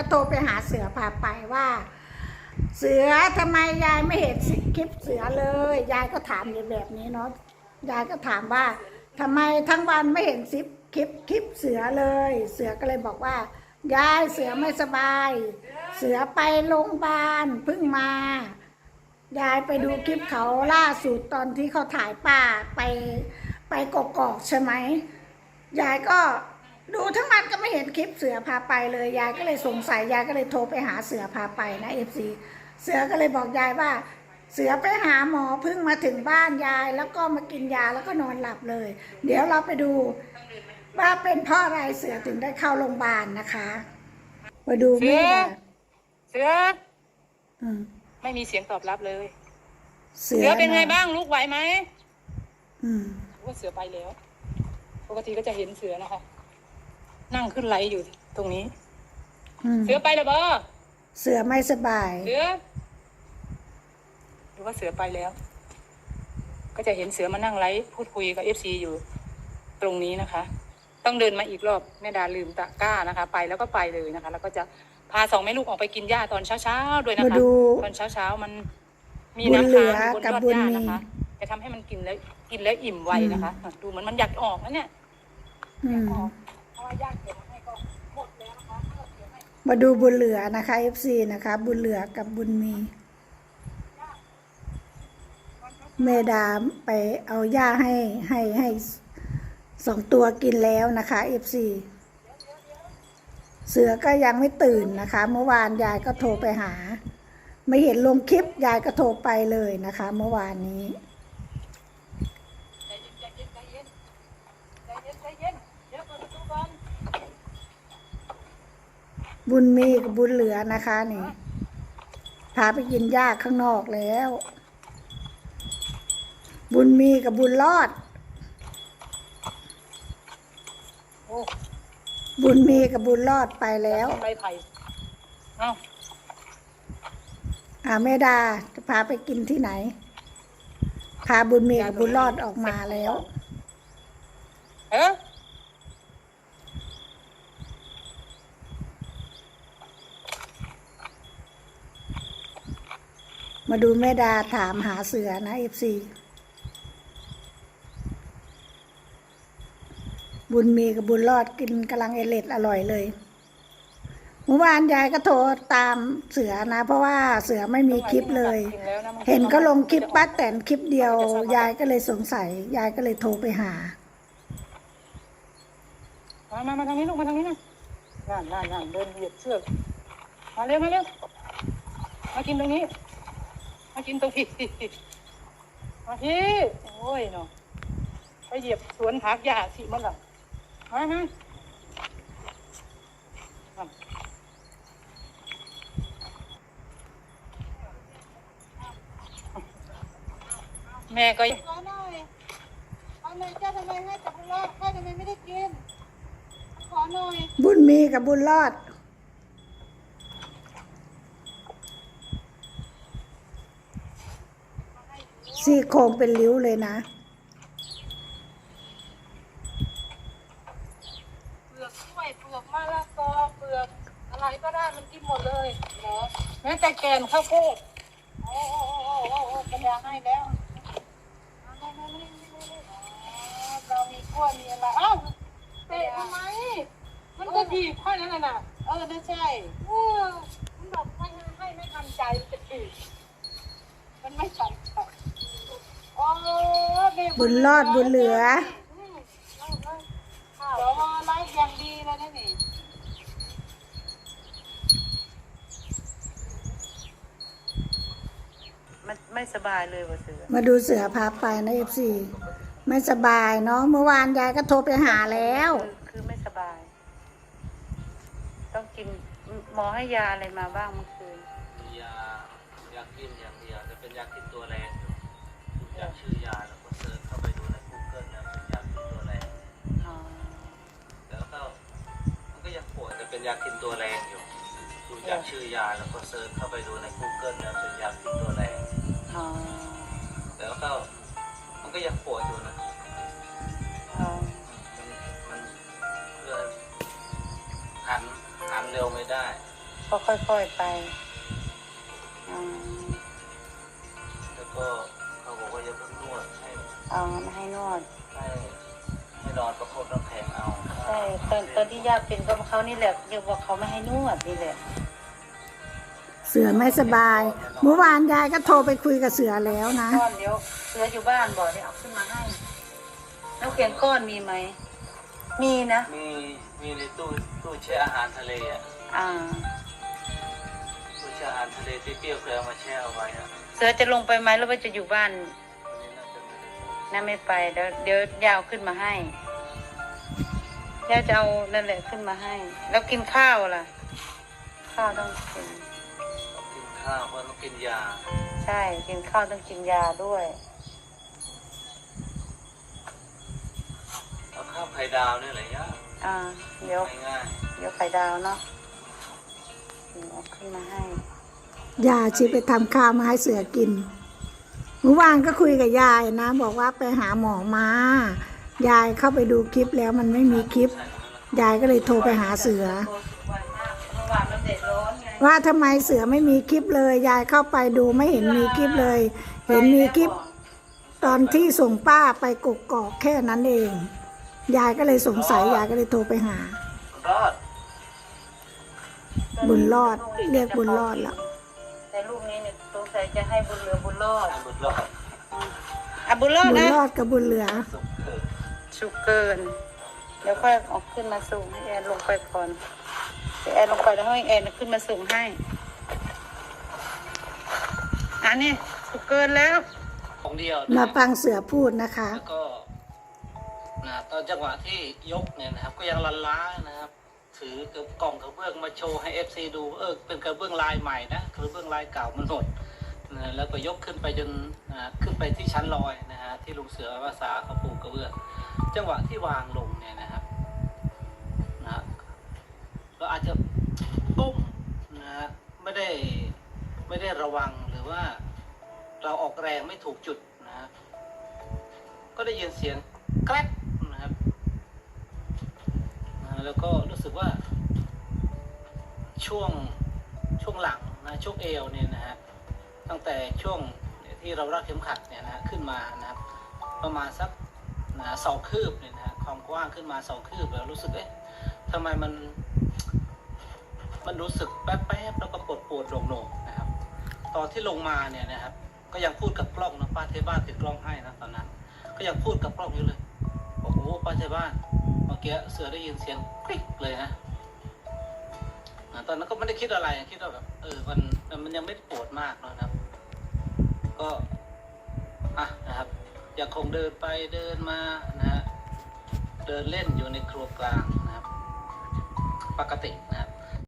ก็โทรไปหาเสือพาไปว่า เสือทำไมยายไม่เห็นคลิปเสือเลย ยายก็ถามอยู่แบบนี้เนาะยายก็ถามว่าทำไมทั้งวันไม่เห็นซิปคลิปคลิปเสือเลย เสือก็เลยบอกว่ายายเสือไม่สบาย เสือไปโรงพยาบาลเพิ่งมายายไปดูคลิปเขาล่าสุดตอนที่เขาถ่ายป้าไปไปกอกๆใช่ไหมยายก็ ดูทั้งวันก็ไม่เห็นคลิปเสือพาไปเลยยายก็เลยสงสัยยายก็เลยโทรไปหาเสือพาไปนะเอฟซีเสือก็เลยบอกยายว่า เสือไปหาหมอเพิ่งมาถึงบ้านยาย แล้วก็มากินยาแล้วก็นอนหลับเลย เดี๋ยวเราไปดูว่าเป็นเพราะอะไรเสือถึงได้เข้าโรงพยาบาลนะคะมาดูเสืแม่อน่ะเสือ อืมไม่มีเสียงตอบรับเลย เสืเสือเป็นไงะบ้างลูกไหวไหมอืม ว่าเสือไปแล้ว ปกติก็จะเห็นเสือนะคะ นั่งขึ้นไหลอยู่ตรงนี้ อืมเสือไปแล้วบอเสือไม่สบาย เสือหรือว่าเสือไปแล้ว ก็จะเห็นเสือมานั่งไลฟ์พูดคุยกับเอฟซีอยู่ตรงนี้นะคะ ต้องเดินมาอีกรอบแม่ดาลืมตะกร้านะคะ ไปแล้วก็ไปเลยนะคะ แล้วก็จะพาสองแม่ลูกออกไปกินหญ้าตอนเช้าๆด้วยนะมาคะดูตอนเช้าๆมันมีบุญน้ำเหลืค้างออยู่บนกับยอดบุญหญ้ามี นะคะ จะทำให้มันกินแล้วกินแล้วอิ่มไวนะคะ ดูเหมันมันอยากออกนะเนี่ย อืม มาให้ก็หมดแล้วนะคะถ้าเราเก็บให้มาดูบุญเหลือนะคะ FC นะคะ บุญเหลือกับบุญมี เมดาไปเอาหญ้าให้ให้ให้สองตัวกินแล้วนะคะ FC เสือก็ยังไม่ตื่นนะคะ เมื่อวานยายก็โทรไปหา ไม่เห็นลงคลิปยายก็โทรไปเลยนะคะ เมื่อวานนี้ ใจเย็นใจเย็นใจเย็นใจเย็นใจเย็นเดี๋ยวเปิดประตูก่อน บุญมีกับบุญเหลือนะคะนี่พาไปกินหญ้าข้างนอกแล้ว บุญมีกับบุญรอด โอ้บุญมีกับบุญรอดไปแล้วใบไผ่เอ้าอ่าแม่ดาจะพาไปกินที่ไหน พาบุญมีกับบุญรอดออกมาแล้ว เอ๊ะ มาดูแม่ดาถามหาเสือนะเอฟซีบุญมีกับบุญรอดกินกำลังเอเล็ดอร่อยเลยเมื่อวานยายก็โทรตามเสือนะ เพราะว่าเสือไม่มีคลิปเลย เห็นก็ลงคลิปป้าแตนคลิปเดียว ยายก็เลยสงสัย ยายก็เลยโทรไปหา มามามาทางนี้ลูกมาทางนี้นะนั่นนั่นนั่นเดินเหยียบเชือกมาเร็วมาเร็วมากินตรงนี้ มากินตรงนี้มาที่โอ้ยเนาะไปเหยียบสวนผักหญ้าสิมันล่ะมามามาแม่ก็ขอหน่อยขอหน่อยเจ้าทำไมให้จับรอดข้าทำไมไม่ได้กิน ขอหน่อย บุญมีกับบุญรอด ซี่โครงเป็นริ้วเลยนะเปลือกกล้วยเปลือกมะละกอเปลือกอะไรก็ได้มันกินหมดเลยเหรอแม้แต่แกนข้าวโพดโอ้โอ้โอ้โอ้โอ้กระดาให้แล้วเอาไม่ไม่ไม่ไม่ไม่อ๋อเรามีกล้วยมีอะไรเอ้าเตะทำไม มันก็ดีบค่อยนั้นน่ะนะเออน่าใช่เออมันบอกไม่ให้ไม่ทันใจจะถีบมันไม่ทันใจโอ้นี่ บุญรอดบุญเหลืออืมเอาเอาข้าวเดี๋ยวมาไล่อย่างดีเลยนะนี่มันไม่สบายเลยว่ะเสือมาดูเสือพาไปนะเอฟซีไม่สบายเนาะเมื่อวานยายก็โทรไปหาแล้ว คือคือไม่สบาย ต้องกินหมอให้ยาอะไรมาบ้างเมื่อคืนมียายากินอย่างเดียวแต่เป็นยากินตัวแรง เป็นยากินตัวแรงอยู่คุณอยากชื่อยาแล้วก็เซิร์ชเข้าไปดูใน Google นะเป็นยากินตัวแรงอ๋อแล้วก็มันก็ยังปวดอยู่นะอ๋อมันมันเพื่อหันหันเร็วไม่ได้ก็ค่อยๆไปอืมแล้วก็เขาบอกว่าอย่าเพิ่งนวดให้เอาไม่ให้นวดให้ให้นอนประคบน้ำแข็งเอาใช่ตอนตอนที่ย่าเป็นก็เขานี่แหละเรียกเขาไม่ให้นวดนี่แหละเสือไม่สบาย เมื่อวานยายก็โทรไปคุยกับเสือแล้วนะ ก้อนเดี๋ยวเสืออยู่บ้านบอกเดี๋ยเอาขึ้นมาให้แล้วเขียนก้อนมีไหมมีนะมีมีในตู้ตู้แช่อาหารทะเลอะอ่า ตู้แช่อาหารทะเลที่เปรี้ยวเคยเอามาแช่เอาไว้อะเสือจะลงไปไหมหรือว่าจะอยู่บ้านอันนี้น่าจะไม่ได้น่าไม่ไปเดี๋ยวเดี๋ยวยาวขึ้นมาให้ ย่าจะเอานั่นแหละขึ้นมาให้ แล้วกินข้าวล่ะ ข้าวต้องกินต้องกินข้าวเพราะต้องกินยา ใช่ กินข้าวต้องกินยาด้วยเอาข้าวไข่ดาวนี่แหละย่าอ่า เดี๋ยว ง่ายเดี๋ยวไข่ดาวเนาะเอาขึ้นมาให้ ยาชีไปทำข้าวมาให้เสือกิน เมื่อวานก็คุยกับยายนะ บอกว่าไปหาหมอมา ยายเข้าไปดูคลิปแล้วมันไม่มีคลิปๆใส่แล้วนะยายก็เลยโทรไปหาเสือโทรสุดวันมากเมื่อวานมันเด็ดร้อนไงว่าทำไมเสือไม่มีคลิปเลย ยายเข้าไปดูไม่เห็นมีคลิปเลย เห็นมีคลิป ตอนที่ส่งป้าไปกกอกแค่นั้นเอง ยายก็เลยสงสัยยายก็เลยโทรไปหารอดบุญรอดเรียกบุญรอดละแต่ลูกนี้เนี่ยสงสัยจะให้บุญเหลือบุญรอดทำบุญรอดอะบุญรอดบุญนะรอดกับบุญเหลือ สุขเกิดชุกเกิน เดี๋ยวค่อยเออกขึ้นมาสูงให้แอนลงไปก่อนเดี๋ยวแอนลงไปแล้วให้แอนขึ้นมาสูงให้ อันนี้ชุกเกินแล้ว ของเดียวมานะฟังเสือพูดนะคะ แล้วก็นะตอนจังหวะที่ยกเนี่ยนะครับ ก็ยังลันล้านะครับ ถือกระกล่องกระเบื้องมาโชว์ให้ FC ดูเออเป็นกระเบื้องลายใหม่นะกระเบื้องลายเก่ามันหด นะแล้วก็ยกขึ้นไปจนขึ้นไปที่ชั้นลอยนะฮะที่ลุงเสือภาษาเขาปลูกกระเบื้องจังหวะที่วางลงเนี่ยนะครับนะฮะเราอาจจะก้มนะฮะไม่ได้ไม่ได้ระวังหรือว่าเราออกแรงไม่ถูกจุดนะฮะก็ได้ยินเสียงแกรกนะครับนะแล้วก็รู้สึกว่าช่วงช่วงหลังนะช่วงเอวเนี่ยนะฮะ ตั้งแต่ช่วงที่เรารัดเข็มขัดเนี่ยนะขึ้นมานะครับ ประมาณสักนะสองคืบเนี่ยนะความกว้างขึ้นมาสองคืบแล้วรู้สึกเอ๊ะทำไมมัน มันรู้สึกแป๊บๆแล้วก็ปวดปวดโหน่งๆนะครับ ตอนที่ลงมาเนี่ยนะครับ ก็ยังพูดกับกล้องนะป้าเทบ้านติดกล้องให้นะตอนนั้น ก็ยังพูดกับกล้องอยู่เลยโอ้โหป้าเทบ้านเมื่อกี้เสือได้ยินเสียงกริ๊กเลยนะตอนนั้นก็ไม่ได้คิดอะไรคิดว่าแบบเออมันมันยังไม่ปวดมากนะครับ ก็อะนะครับยังคงเดินไปเดินมานะฮะเดินเล่นอยู่ในครัวกลางนะครับ ปกตินะครับ